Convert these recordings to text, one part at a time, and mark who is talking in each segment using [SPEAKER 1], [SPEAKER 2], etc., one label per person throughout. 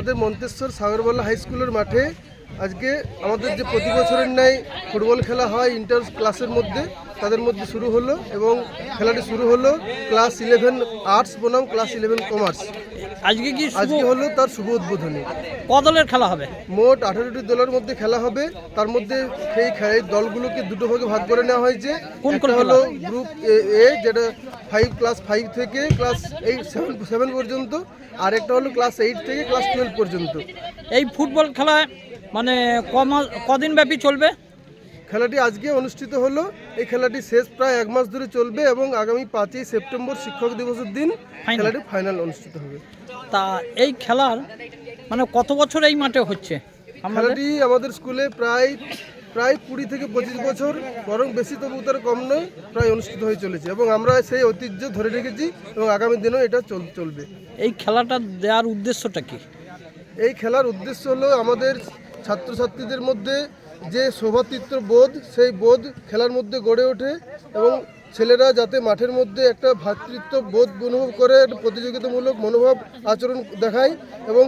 [SPEAKER 1] আমাদের মন্তেশ্বর সাগরবালা হাই স্কুলের মাঠে আজকে আমাদের যে প্রতি বছরের ন্যায় ফুটবল খেলা হয় ইন্টার ক্লাসের মধ্যে, তাদের মধ্যে শুরু হলো এবং খেলাটি শুরু হলো ক্লাস ইলেভেন আর্টস বনাম ক্লাস ইলেভেন কমার্স।
[SPEAKER 2] আজকে কি
[SPEAKER 1] আজকে হলো তার শুভ উদ্বোধনী।
[SPEAKER 2] ক দলের খেলা হবে?
[SPEAKER 1] মোট আঠারোটি দলের মধ্যে খেলা হবে। তার মধ্যে সেই খে- এই দলগুলোকে দুটো ভাগে ভাগ করে নেওয়া হয়েছে।
[SPEAKER 2] কোন কোন
[SPEAKER 1] হলো গ্রুপ এ এ, যেটা ফাইভ ক্লাস ফাইভ থেকে ক্লাস এইট সেভেন সেভেন পর্যন্ত আর একটা হলো ক্লাস এইট থেকে ক্লাস টুয়েলভ পর্যন্ত।
[SPEAKER 2] এই ফুটবল খেলা মানে কদিন ব্যাপী চলবে?
[SPEAKER 1] খেলাটি আজকে অনুষ্ঠিত হলো। এই খেলাটি শেষ প্রায় এক মাস ধরে চলবে এবং আগামী পাঁচই সেপ্টেম্বর শিক্ষক দিবসের দিন. খেলাটি ফাইনাল অনুষ্ঠিত হবে।
[SPEAKER 2] তা এই খেলার মানে কত বছর এই মাঠে হচ্ছে?
[SPEAKER 1] খেলাটি আমাদের স্কুলে প্রায় প্রায় কুড়ি থেকে পঁচিশ বছর বরং বেশি তবু তার কম নয় প্রায় অনুষ্ঠিত হয়ে চলেছে এবং আমরা সেই ঐতিহ্য ধরে রেখেছি এবং আগামী দিনেও এটা চল- চলবে।
[SPEAKER 2] এই খেলাটা দেওয়ার উদ্দেশ্যটা কি?
[SPEAKER 1] এই খেলার উদ্দেশ্য হলো আমাদের ছাত্রছাত্রীদের মধ্যে যে শোভাতৃত্ব বোধ, সেই বোধ খেলার মধ্যে গড়ে ওঠে এবং ছেলেরা যাতে মাঠের মধ্যে একটা ভ্রাতৃত্ব বোধ অনুভব করে প্রতিযোগিতামূলক মনোভাব আচরণ দেখায় এবং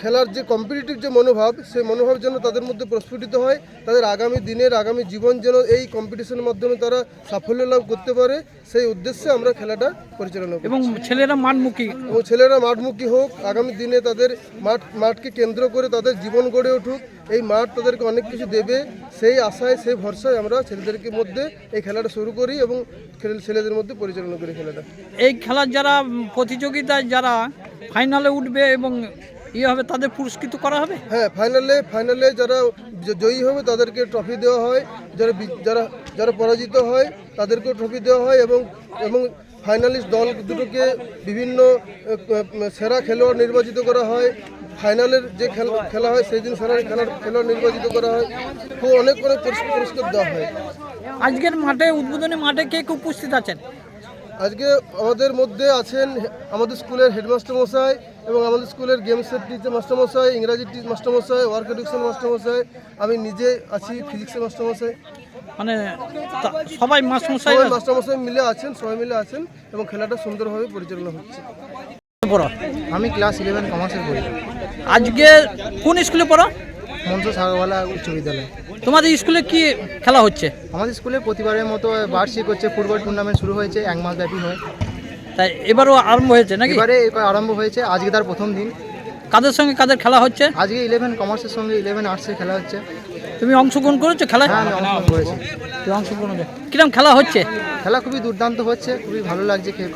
[SPEAKER 1] খেলার যে কম্পিটিটিভ যে মনোভাব সেই মনোভাব যেন তাদের মধ্যে প্রস্ফুটিত হয় তাদের আগামী দিনের আগামী জীবন যেন এই কম্পিটিশনের মাধ্যমে তারা সাফল্য লাভ করতে পারে সেই উদ্দেশ্যে আমরা খেলাটা পরিচালনা করি
[SPEAKER 2] এবং ছেলেরা মাঠমুখী।
[SPEAKER 1] এবং ছেলেরা মাঠমুখী হোক আগামী দিনে তাদের মাঠ মাঠকে কেন্দ্র করে তাদের জীবন গড়ে উঠুক এই মাঠ তাদেরকে অনেক কিছু দেবে সেই আশায় সেই ভরসায় আমরা ছেলেদেরকে মধ্যে এই খেলাটা শুরু করি এবং ছেলেদের মধ্যে পরিচালনা করি খেলাটা।
[SPEAKER 2] এই খেলার যারা প্রতিযোগিতায় যারা ফাইনালে উঠবে এবং ইয়ে হবে তাদের পুরস্কৃত করা হবে?
[SPEAKER 1] হ্যাঁ ফাইনালে ফাইনালে যারা জয়ী হবে তাদেরকে ট্রফি দেওয়া হয়। যারা যারা যারা পরাজিত হয় তাদেরকেও ট্রফি দেওয়া হয় এবং এবং ফাইনালিস্ট দল দুটোকে বিভিন্ন সেরা খেলোয়াড় নির্বাচিত করা হয়। ফাইনালের যে খেলা খেলা হয় সেই দিন সেরা খেলার খেলোয়াড় নির্বাচিত করা হয়। খুব অনেক অনেক পুরস্কার পুরস্কার দেওয়া হয়।
[SPEAKER 2] আজকের মাঠে উদ্বোধনী মাঠে কে কে উপস্থিত আছেন?
[SPEAKER 1] আজকে আমাদের মধ্যে আছেন আমাদের স্কুলের হেডমাস্টার মশাই এবং আমাদের স্কুলের গেমসের টিচার মাস্টারমশাই ইংরাজি টি- মাস্টারমশাই ওয়ার্ক এডুকেশন মাস্টারমশাই আমি নিজে আছি ফিজিক্সের মাস্টারমশাই
[SPEAKER 2] মানে সবাই
[SPEAKER 1] সবাই মাস্টারমশাই মিলে আছেন সবাই মিলে আছেন এবং খেলাটা সুন্দরভাবে পরিচালনা হচ্ছে।
[SPEAKER 2] পড়ো।
[SPEAKER 3] আমি ক্লাস ইলেভেন কমার্সের পড়ি
[SPEAKER 2] আজকে কোন স্কুলে পড়ো?
[SPEAKER 3] মঞ্চ সাগরওয়ালা উচ্চ বিদ্যালয়।
[SPEAKER 2] তোমাদের স্কুলে কি খেলা হচ্ছে?
[SPEAKER 3] আমাদের স্কুলে প্রতিবারের মতো বার্ষিক হচ্ছে ফুটবল টুর্নামেন্ট শুরু হয়েছে এক মাস ব্যাপী হয়।
[SPEAKER 2] তাই এবারও আরম্ভ হয়েছে নাকি?
[SPEAKER 3] এবারে এবার আরম্ভ হয়েছে আজকে তার প্রথম দিন।
[SPEAKER 2] কাদের সঙ্গে কাদের খেলা হচ্ছে?
[SPEAKER 3] আজকে ইলেভেন কমার্সের সঙ্গে ইলেভেন আর্টসের খেলা হচ্ছে।
[SPEAKER 2] তুমি অংশগ্রহণ করেছ খেলায়?
[SPEAKER 3] হ্যাঁ আমি অংশগ্রহণ করেছি।
[SPEAKER 2] তুমি অংশগ্রহণ। কিরম খেলা হচ্ছে?
[SPEAKER 3] খেলা খুবই দুর্দান্ত হচ্ছে খুবই ভালো লাগছে খেলে